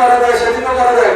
করা যায় সেদিনও করা যায়।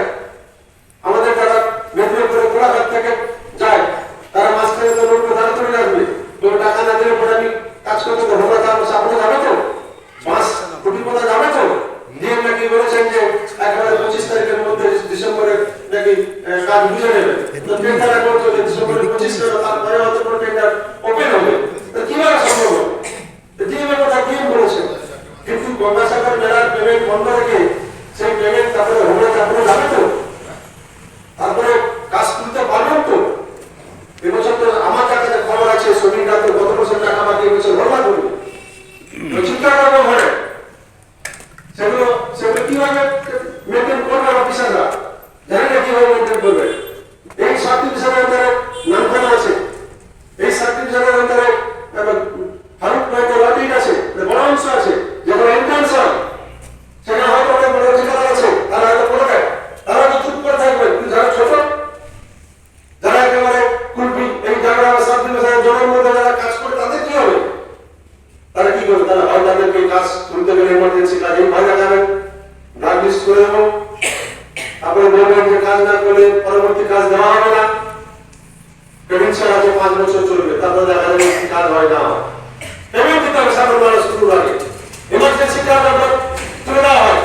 পাঁচ বছর চলবে, তারপর দেখা যাবে কাজ হয় না এমনকি তার সাধারণ মানুষ শুরু লাগে এমার্জেন্সি কাজ আপনার তুলে দেওয়া হয়।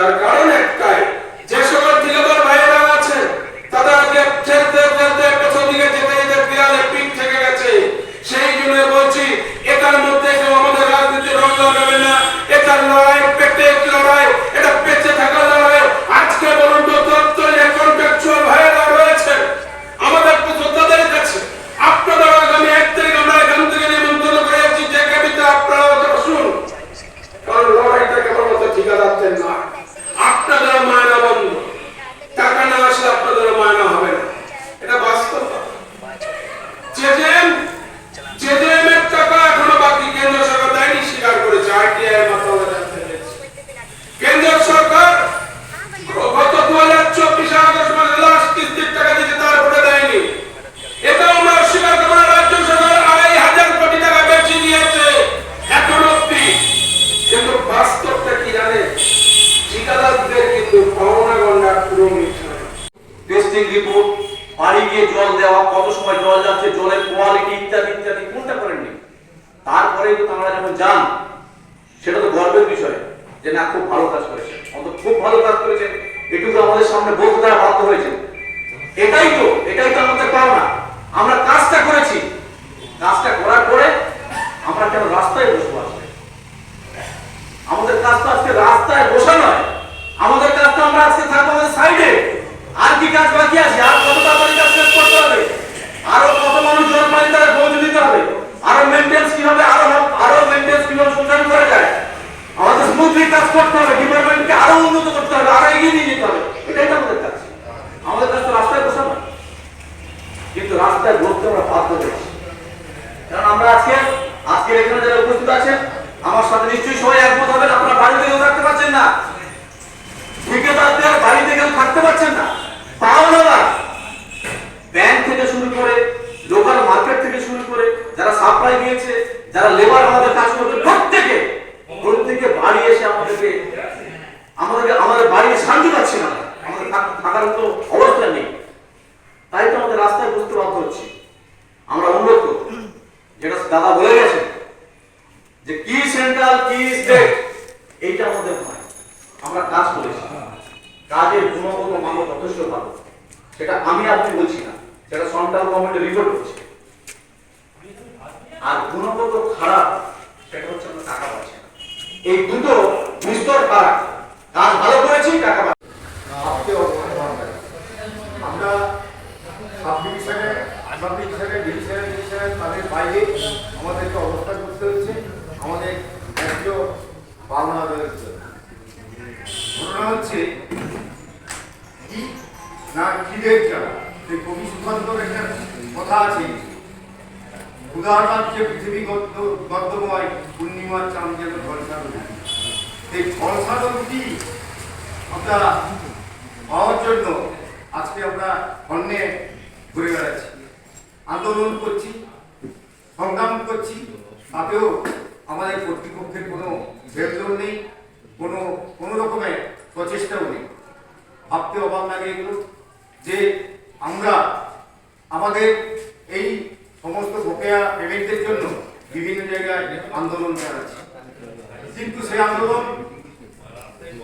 মানুষকে জানাতে তার কারণ একটাই যে সকল ঠিকাদার ভাইয়েরা আছেন তারা আজকে খেলতে খেলতে পেছন দিকে যেতে যেতে দেয়ালে পিঠ থেকে গেছে সেই জন্য বলছি এটার মধ্যে কেউ আমাদের রাজনীতি রং লাগাবে না এটার লড়াই পেটে লড়াই এটা বেঁচে থাকার লড়াই আজকে বলুন তো দপ্তরে কন্ট্রাকচুয়াল ভাইয়েরা রয়েছে আমাদের পুজো তাদের কাছে আপনারা আগামী এক তারিখ আমরা এখান থেকে নিমন্ত্রণ করে যাচ্ছি যে কবিতা আপনারা শুনুন কারণ লড়াইটা কেবলমাত্র ঠিকাদারদের না আপনাদের মায়না বন্ধ টাকা না আসলে আপনাদের মায়না হবে না এটা বাস্তব কথা। জেজেম জেজেম এর টাকা এখনও বাকি কেন্দ্র সরকার দেয়নি স্বীকার করেছে আরটিআই এর মাধ্যমে জানতে পেরেছি। কেন্দ্র সরকার গত দু হাজার চব্বিশে আগস্ট মাসে লাস্ট কিস্তির টাকা দিয়েছে তারপরে দেয়নি এটাও আমরা অস্বীকার করব না রাজ্য সরকার আড়াই হাজার কোটি টাকা বেশি দিয়েছে এখন অব্দি কিন্তু বাস্তবটা কি জানে ঠিকাদারদের কিন্তু পাওনা গন্ডা পুরো মিথ্যা টেস্টিং রিপোর্ট বাড়ি গিয়ে জল দেওয়া কত সময় জল যাচ্ছে জলের কোয়ালিটি ইত্যাদি ইত্যাদি কোনটা করেননি তারপরে কিন্তু আমরা যখন যান সেটা তো গর্বের বিষয় যে না খুব ভালো কাজ করেছে অন্তত খুব ভালো কাজ করেছে এটুকু আমাদের সামনে বলতে তারা বাধ্য হয়েছে। এটাই তো এটাই তো আমাদের পাওনা। আমরা কাজটা করেছি। কাজটা করার পরে আমরা কেন রাস্তায় বসবো আজকে? আমাদের কাজটা আজকে রাস্তায় বসা নয়। আমাদের কাজটা আমরা আজকে থাকব আমাদের সাইডে আর কি কাজ বাকি আছে? আর কত তাড়াতাড়ি কাজ শেষ করতে হবে? আরও কত মানুষ পানি তারা পৌঁছে দিতে হবে? আরও মেনটেন্স কীভাবে আরও আরও মেনটেন্স কীভাবে সুচারু করা যায়? আমাদের স্মুথলি কাজ করতে হবে ডিপার্টমেন্টকে আরও উন্নত করতে হবে, আরও এগিয়ে নিয়ে যেতে হবে। এটাই তো আমাদের কাজ। আমাদের কাজ তো রাস্তায় বসা নয় কিন্তু রাস্তায় বসতে আমরা বাধ্য হয়েছি। কারণ আমরা আজকে আজকে এখানে যারা উপস্থিত আছেন, আমার সাথে নিশ্চয়ই সবাই একমত হবেন, আপনারা বাড়িতে কেউ থাকতে পারছেন না। ঠিকাদারদের বাড়িতে কেউ থাকতে পারছেন না। পাওনারা ব্যাংক থেকে শুরু করে লোকাল মার্কেট থেকে শুরু করে, যারা সাপ্লাই দিয়েছে, যারা লেবার আমাদের কাজ করবে, প্রত্যেকে প্রত্যেকে বাড়ি এসে আমাদেরকে আমাদেরকে, আমাদের বাড়ি শান্তি পাচ্ছি না। আমাদের থাকার মতো অবস্থা নেই। তাই তো আমাদের রাস্তায় বুঝতে বাধ্য হচ্ছি। আমরা করব, যেটা দাদা বলে গেছেন, যে কি সেন্ট্রাল কি স্টেট এইটা আমাদের নয়। আমরা কাজ করেছি। কাজের গুণগত মান যথেষ্ট ভালো। সেটা আমি আপনি বলছি না। সেটা সেন্ট্রাল গভর্নমেন্টের রিপোর্ট হচ্ছে আর গুণগত খারাপ, সেটা হচ্ছে আমরা টাকা পাচ্ছি এই দুটো বিস্তর ফারাক কাজ ভালো করেছি টাকা। আমরা সাব ডিভিশনে আমাদেরকে অবস্থান করতে হচ্ছে। আমাদের ন্যায্য পাওনা রয়েছে ঘটনা হচ্ছে না খিদের জ্বালা সেই একটা কথা আছে উদাহরণ যে পৃথিবী গদ্যময় পূর্ণিমার চাঁদ যেন রুটি এই ঝলসা রুটি আমরা পাওয়ার জন্য আজকে আমরা অন্যে ঘুরে বেড়াচ্ছি। আন্দোলন করছি, সংগ্রাম করছি, তাতেও আমাদের কর্তৃপক্ষের কোনো হেলদোল নেই, কোনো কোনো রকমের প্রচেষ্টাও নেই। ভাবতে অবাক লাগে এগুলো যে আমরা আমাদের এই সমস্ত বকেয়া পেমেন্টের জন্য বিভিন্ন জায়গায় আন্দোলন চালাচ্ছি কিন্তু সেই আন্দোলন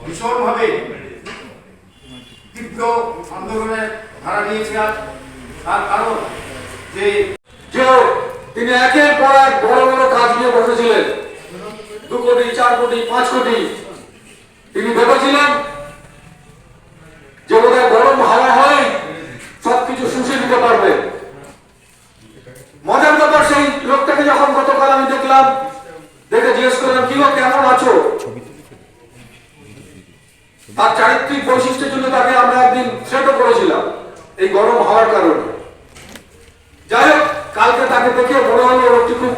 ভীষণভাবে তীব্র আন্দোলনের ধারা নিয়েছে আজ তার কারণ যে যে তিনি একের পর এক বড় বড় কাজ নিয়ে বসেছিলেন। দু কোটি, চার কোটি, পাঁচ কোটি। তিনি ভেবেছিলেন যে বোধহয় গরম হাওয়া হয় সবকিছু শুষে দিতে পারবে মজার ব্যাপার সেই লোকটাকে যখন দেখে জিজ্ঞেস করলাম, কি গো, কেমন আছো? তার চারিত্রিক বৈশিষ্ট্যের জন্য তাকে আমরা একদিন করেছিলাম, এই গরম হওয়ার কারণে। যাই হোক, কালকে তাকে দেখে মনে হলো খুব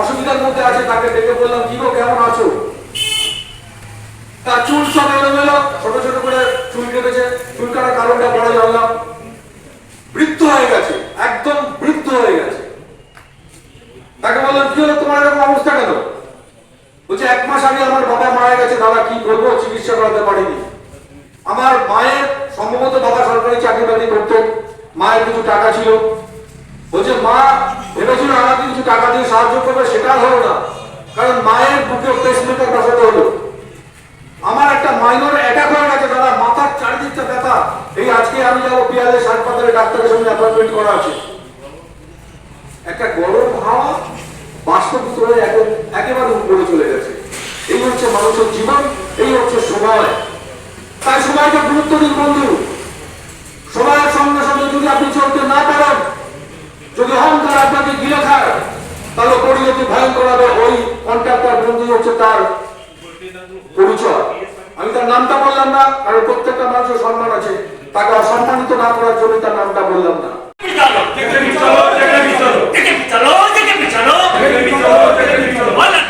অসুবিধার মধ্যে আছে, তাকে বললাম, কি গো, কেমন আছো? তার চুল সব এলোমেলো, ছোট ছোট করে চুল কেটেছে চুল কাটার কারণটা বড় জানলাম। বৃদ্ধ হয়ে গেছে, একদম বৃদ্ধ হয়ে গেছে। তাকে বললাম, কি হলো? তোমার এরকম অবস্থা কেন? বলছে, এক মাস আগে আমার বাবা মারা গেছে, দাদা, কি করব? চিকিৎসা করাতে পারিনি। আমার মায়ের সম্ভবত বাবা সরকারি চাকরি বাকরি করতেন মায়ের কিছু টাকা ছিল। বলছে, মা ভেবেছিল আমাকে কিছু টাকা দিয়ে সাহায্য করবে, সেটা হলো না, কারণ মায়ের বুকে পেসমেকার বসাতে হলো। আমার একটা মাইনর অ্যাটাক হয়ে গেছে, দাদা, মাথার চারিদিকটা ব্যথা। এই আজকে আমি যাব পিয়ালের হাসপাতালে ডাক্তারের সঙ্গে অ্যাপয়েন্টমেন্ট করা আছে। একটা গরম হাওয়া বাস্তবিত হয়ে একে- একেবারে উপরে চলে গেছে। এই হচ্ছে মানুষের জীবন, এই হচ্ছে সময়। তাই সময়কে গুরুত্ব দিন, বন্ধু। সময়ের সঙ্গে সঙ্গে যদি আপনি চলতে না পারেন, যদি অহংকার আপনাকে গিলে খায়, তাহলে পরিণতি ভয়ঙ্কর হবে। ওই কন্ট্রাক্টর বন্ধু হচ্ছে তার পরিচয়। আমি তার নামটা বললাম না, কারণ প্রত্যেকটা মানুষের সম্মান আছে। তাকে অসম্মানিত না করার জন্য তার নামটা বললাম না। পেমেন্টের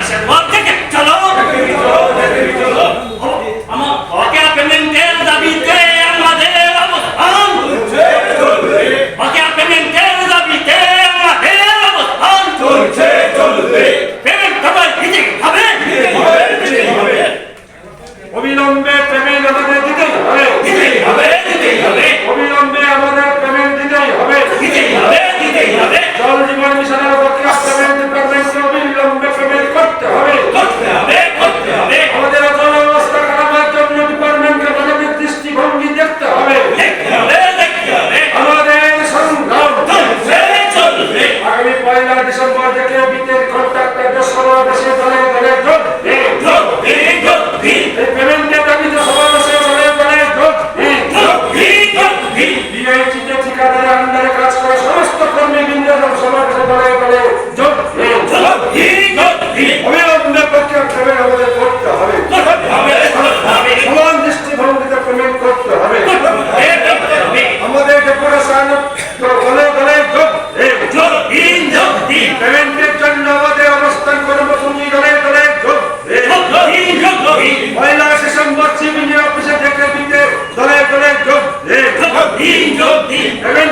Amen.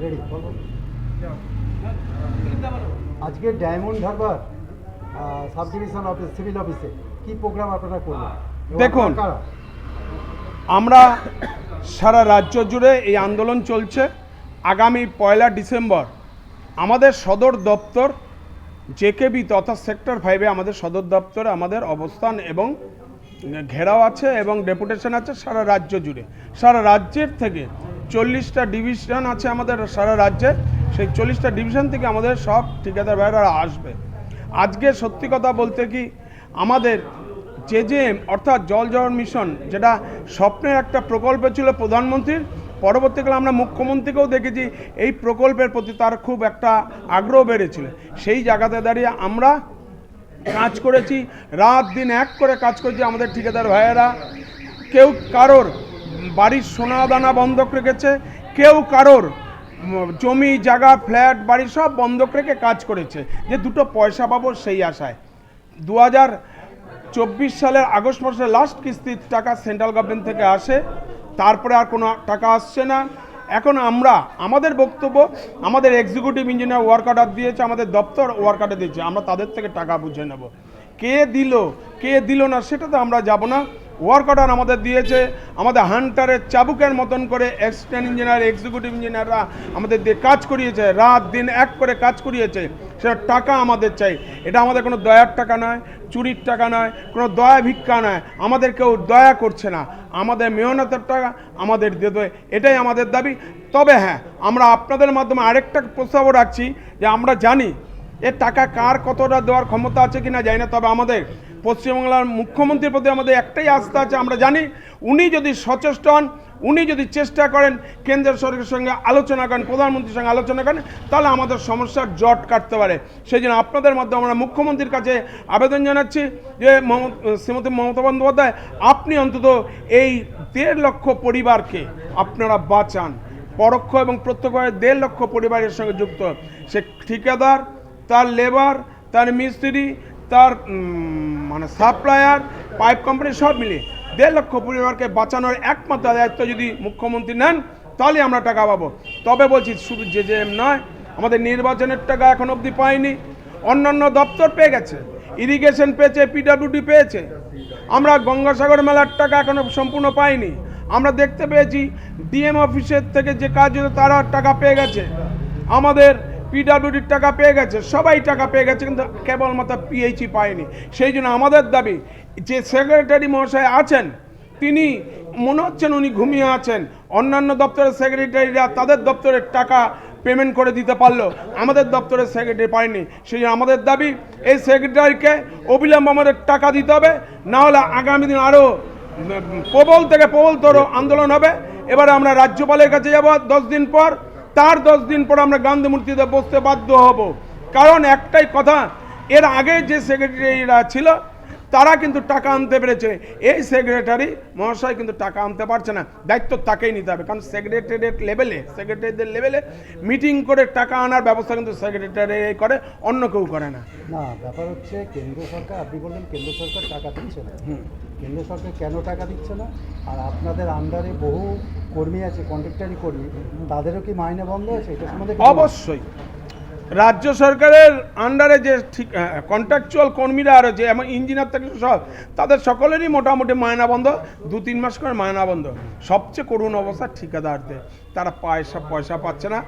রেডি আজকে Diamond Harbour sub division office civil অফিসে কি প্রোগ্রাম আপনারা করবেন? দেখুন। আমরা সারা রাজ্য জুড়ে এই আন্দোলন চলছে। আগামী পয়লা ডিসেম্বর আমাদের সদর দপ্তর জেকেবি তথা সেক্টর ফাইভে আমাদের সদর দপ্তরে আমাদের অবস্থান এবং ঘেরাও আছে এবং ডেপুটেশন আছে সারা রাজ্য জুড়ে। সারা রাজ্যের থেকে চল্লিশটা ডিভিশন আছে আমাদের সারা রাজ্যে। সেই চল্লিশটা ডিভিশন থেকে আমাদের সব ঠিকাদার ভাইরা আসবে। আজকে সত্যি কথা বলতে কি, আমাদের জেজেএম অর্থাৎ জল জীবন মিশন, যেটা স্বপ্নের একটা প্রকল্প ছিল প্রধানমন্ত্রীর, পরবর্তীকালে আমরা মুখ্যমন্ত্রীকেও দেখেছি, এই প্রকল্পের প্রতি তার খুব একটা আগ্রহ বেড়েছিল। সেই জায়গাতে দাঁড়িয়ে আমরা কাজ করেছি, রাত দিন এক করে কাজ করেছি আমাদের ঠিকাদার ভাইয়েরা। কেউ কারোর বাড়ির সোনা দানা বন্ধক রেখেছে, কেউ কারোর জমি, জায়গা, ফ্ল্যাট, বাড়ি সব বন্ধক রেখে কাজ করেছে। যে দুটো পয়সা পাবো সেই আশায়। দু হাজার চব্বিশ সালের আগস্ট মাসের লাস্ট কিস্তির টাকা সেন্ট্রাল গভর্নমেন্ট থেকে আসে, তারপরে আর কোনো টাকা আসছে না। এখন আমরা, আমাদের বক্তব্য, আমাদের এক্সিকিউটিভ ইঞ্জিনিয়ার ওয়ার্ক অর্ডার দিয়েছে, আমাদের দপ্তর ওয়ার্ক অর্ডার দিয়েছে, আমরা তাদের থেকে টাকা বুঝে নেব। কে দিল কে দিল না, সেটা তো আমরা যাব না। ওয়ার্ক অর্ডার আমাদের দিয়েছে, আমাদের হান্টারের চাবুকের মতন করে অ্যাসিস্ট্যান্ট ইঞ্জিনিয়ার এক্সিকিউটিভ ইঞ্জিনিয়াররা আমাদের দিয়ে কাজ করিয়েছে, রাত দিন এক করে কাজ করিয়েছে, সেটা টাকা আমাদের চাই। এটা আমাদের কোনো দয়ার টাকা নয়, চুরির টাকা নয়, কোনো দয়া ভিক্ষা নয়, আমাদের কেউ দয়া করছে না। আমাদের মেহনতের টাকা আমাদের দিতে এটাই আমাদের দাবি। তবে হ্যাঁ আমরা আপনাদের মাধ্যমে আরেকটা প্রস্তাবও রাখছি যে আমরা জানি এর টাকা কার কতটা দেওয়ার ক্ষমতা আছে কি না জানি না, তবে আমাদের পশ্চিমবাংলার মুখ্যমন্ত্রীর প্রতি আমাদের একটাই আস্থা আছে, আমরা জানি। উনি যদি সচেষ্ট হন উনি যদি চেষ্টা করেন কেন্দ্র সরকারের সঙ্গে আলোচনা করেন, প্রধানমন্ত্রীর সঙ্গে আলোচনা করেন, তাহলে আমাদের সমস্যার জট কাটতে পারে। সেই জন্য আপনাদের মাধ্যমে আমরা মুখ্যমন্ত্রীর কাছে আবেদন জানাচ্ছি যে শ্রীমতী মমতা বন্দ্যোপাধ্যায়, আপনি অন্তত এই দেড় লক্ষ পরিবারকে আপনারা বাঁচান। পরোক্ষ এবং প্রত্যক্ষভাবে দেড় লক্ষ পরিবারের সঙ্গে যুক্ত। সে ঠিকাদার, তার লেবার, তার মিস্ত্রি, তার মানে সাপ্লায়ার, পাইপ কোম্পানি সব মিলিয়ে দেড় লক্ষ পরিবারকে বাঁচানোর একমাত্র দায়িত্ব যদি মুখ্যমন্ত্রী নেন, তাহলে আমরা টাকা পাবো। তবে বলছি, শুধু যে যে নয়, আমাদের নির্বাচনের টাকা এখন অবধি পাইনি। অন্যান্য দপ্তর পেয়ে গেছে, ইরিগেশন পেয়েছে, পিডাব্লিউডি পেয়েছে। আমরা গঙ্গাসাগর মেলার টাকা এখনও সম্পূর্ণ পাইনি। আমরা দেখতে পেয়েছি, ডিএম অফিসের থেকে যে কাজ হতো তারা টাকা পেয়ে গেছে। আমাদের পিডাব্লিউডির টাকা পেয়ে গেছে, সবাই টাকা পেয়ে গেছে, কিন্তু কেবলমাত্র পিএইচই পায়নি। সেই জন্য আমাদের দাবি, যে সেক্রেটারি মহাশয় আছেন, তিনি মনে হচ্ছেন উনি ঘুমিয়ে আছেন। অন্যান্য দপ্তরের সেক্রেটারিরা তাদের দপ্তরের টাকা পেমেন্ট করে দিতে পারল, আমাদের দপ্তরের সেক্রেটারি পায়নি। সেই জন্য আমাদের দাবি, এই সেক্রেটারিকে অবিলম্ব আমাদের টাকা দিতে হবে, না হলে আগামী দিন আরও প্রবল থেকে প্রবলতর আন্দোলন হবে। এবার আমরা রাজ্যপালের কাছে যাব দশ দিন পর তার দশ দিন পর আমরা গান্ধী মূর্তিতে বসতে বাধ্য হব। কারণ একটাই কথা, এর আগে যে সেক্রেটারিরা ছিল তারা কিন্তু টাকা আনতে পেরেছে। এই সেক্রেটারি মহাশয় কিন্তু টাকা আনতে পারছে না। দায়িত্ব তাকেই নিতে হবে। কারণ সেক্রেটারিয়েট লেভেলে সেক্রেটারিদের লেভেলে মিটিং করে টাকা আনার ব্যবস্থা কিন্তু সেক্রেটারি করে অন্য কেউ করে না। না ব্যাপার হচ্ছে কেন্দ্র সরকার আপনি বললেন কেন্দ্র সরকার টাকা দিচ্ছে না। কেন্দ্র সরকার কেন টাকা দিচ্ছে না? আর আপনাদের আন্ডারে বহু কর্মী আছে কন্ট্রাক্টারি কর্মী তাদেরও কি মাইনে বন্ধ আছে? এটা সম্বন্ধে অবশ্যই। রাজ্য সরকারের আন্ডারে যে ঠিক কন্ট্রাকচুয়াল কর্মীরা আর যে এমন ইঞ্জিনিয়ার থেকে সব, তাদের সকলেরই মোটামুটি মায়না বন্ধ, দু তিন মাস করে মায়না বন্ধ। সবচেয়ে করুণ অবস্থা ঠিকাদারদের। তারা পয়সা পয়সা পাচ্ছে না।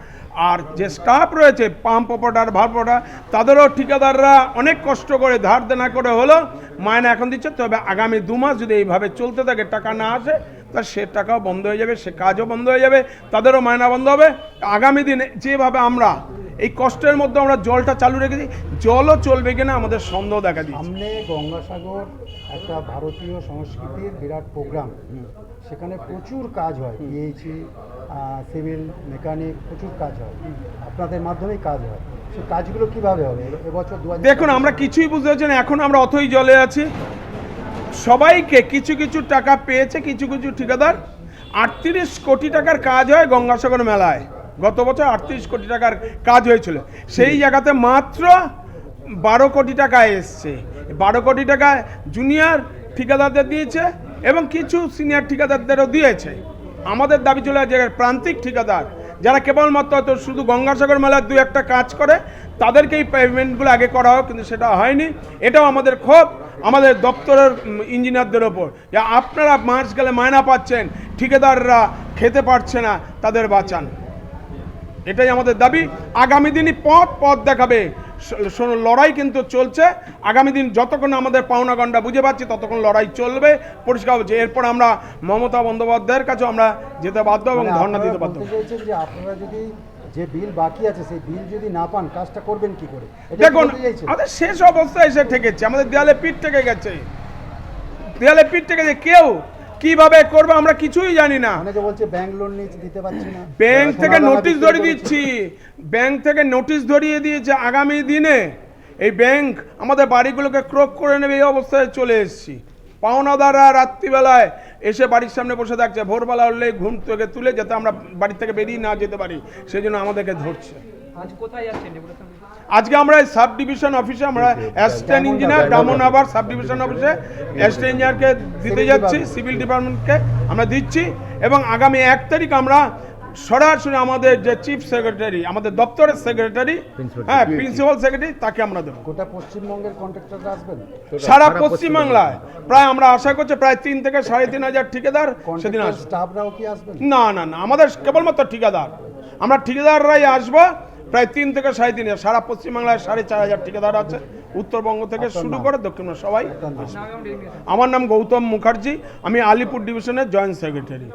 আর যে স্টাফ রয়েছে পাম্প অপারেটার ভার অপারেটার তাদেরও ঠিকাদাররা অনেক কষ্ট করে ধার দেনা করে হলো মায়না এখন দিচ্ছে। তবে আগামী দু মাস যদি এইভাবে চলতে থাকে, টাকা না আসে, তা সে টাকাও বন্ধ হয়ে যাবে, সে কাজও বন্ধ হয়ে যাবে, তাদেরও মায়না বন্ধ হবে। আগামী দিনে যেভাবে আমরা এই কষ্টের মধ্যে আমরা জলটা চালু রেখেছি জলও চলবে কিনা আমাদের সন্দেহ দেখা দিচ্ছে। সামনে গঙ্গাসাগর একটা ভারতীয় সংস্কৃতির বিরাট প্রোগ্রাম। সেখানে প্রচুর কাজ হয় পিএইচি সিভিল মেকানিক প্রচুর কাজ হয়। আপনাদের মাধ্যমেই কাজ হয়। সে কাজগুলো কীভাবে হবে? এবছর দু দেখুন আমরা কিছুই বুঝতে পারছি না। এখন আমরা অথই জলে আছি। সবাইকে কিছু কিছু টাকা পেয়েছে কিছু কিছু ঠিকাদার। আটত্রিশ কোটি টাকার কাজ হয় গঙ্গাসাগর মেলায়। গত বছর আটত্রিশ কোটি টাকার কাজ হয়েছিল। সেই জায়গাতে মাত্র বারো কোটি টাকা এসছে। বারো কোটি টাকা জুনিয়র ঠিকাদারদের দিয়েছে এবং কিছু সিনিয়র ঠিকাদারদেরও দিয়েছে। আমাদের দাবি ছিল যে প্রান্তিক ঠিকাদার, যারা কেবলমাত্র শুধু গঙ্গাসাগর মেলার দু একটা কাজ করে, তাদেরকেই পেমেন্টগুলো আগে করা হোক, কিন্তু সেটা হয়নি। এটাও আমাদের ক্ষোভ, আমাদের দপ্তরের ইঞ্জিনিয়ারদের ওপর, যে আপনারা মাস গেলে মায়না পাচ্ছেন, ঠিকাদাররা খেতে পারছে না, তাদের বাঁচান। এটাই আমাদের দাবি। আগামী দিনই পথ পথ দেখাবে। লড়াই কিন্তু চলছে। আগামী দিন যতক্ষণ আমাদের পাওনা গন্ডা বুঝে পাচ্ছি ততক্ষণ লড়াই চলবে। পরিষ্কার হচ্ছে এরপর আমরা মমতা বন্দ্যোপাধ্যায়ের কাছে আমরা যেতে বাধ্য এবং মানে ধর্ণা দিতে বাধ্য। যে আপনারা যদি যে বিল বাকি আছে সেই বিল যদি না পান কাজটা করবেন কি করে? দেখুন আমাদের শেষ অবস্থায় এসে ঠেকেছে। আমাদের দেয়ালে পিঠ থেকে গেছে। দেয়ালে পিঠ থেকে গেছে। কেউ কীভাবে করবে আমরা কিছুই জানি না। অনেকে বলছে ব্যাংক লোন নিয়ে দিতে পারছি না। ব্যাংক থেকে নোটিশ ধরিয়ে দিচ্ছি। ব্যাংক থেকে নোটিশ ধরিয়ে দিয়েছে আগামী দিনে। এই ব্যাংক আমাদের বাড়িগুলোকে ক্রোক করে নেবে এই অবস্থায় চলে এসেছি। পাওনাদাররা রাত্রিবেলায় এসে বাড়ির সামনে বসে থাকছে। ভোরবেলা হলে ঘুম থেকে তুলে যাতে আমরা বাড়ি থেকে বেরিয়ে না যেতে পারি সেই জন্য আমাদেরকে ধরছে। আজ কোথায় যাচ্ছেন আজকে আমরা এই সাব ডিভিশন অফিসে আমরা অ্যাসিস্ট্যান্ট ইঞ্জিনিয়ার ব্রাহ্মণাবার সাব ডিভিশন অফিসে অ্যাসিস্ট্যান্ট ইঞ্জিনিয়ারকে দিতে যাচ্ছি সিভিল ডিপার্টমেন্টকে আমরা দিচ্ছি এবং আগামী এক তারিখ আমরা সরাসরি আমাদের যে চিফ সেক্রেটারি আমাদের দপ্তরের সেক্রেটারি হ্যাঁ প্রিন্সিপাল সেক্রেটারি তাকে আমরা দেবো। গোটা পশ্চিমবঙ্গের কন্ট্রাক্টররা আসবেন? সারা পশ্চিমবাংলায়। প্রায় আমরা আশা করছি প্রায় তিন থেকে সাড়ে তিন হাজার ঠিকাদার সেদিন আসবে। স্টাফরাও কি আসবেন? না না না আমাদের কেবলমাত্র ঠিকাদার। আমরা ঠিকাদাররাই আসব প্রায় তিন থেকে সাড়ে তিন হাজার সারা পশ্চিমবাংলায় সাড়ে চার হাজার ঠিকাদার আছে। উত্তরবঙ্গ থেকে শুরু করে দক্ষিণ সবাই। আমার নাম গৌতম মুখার্জি আমি আলিপুর ডিভিশনের জয়েন্ট সেক্রেটারি।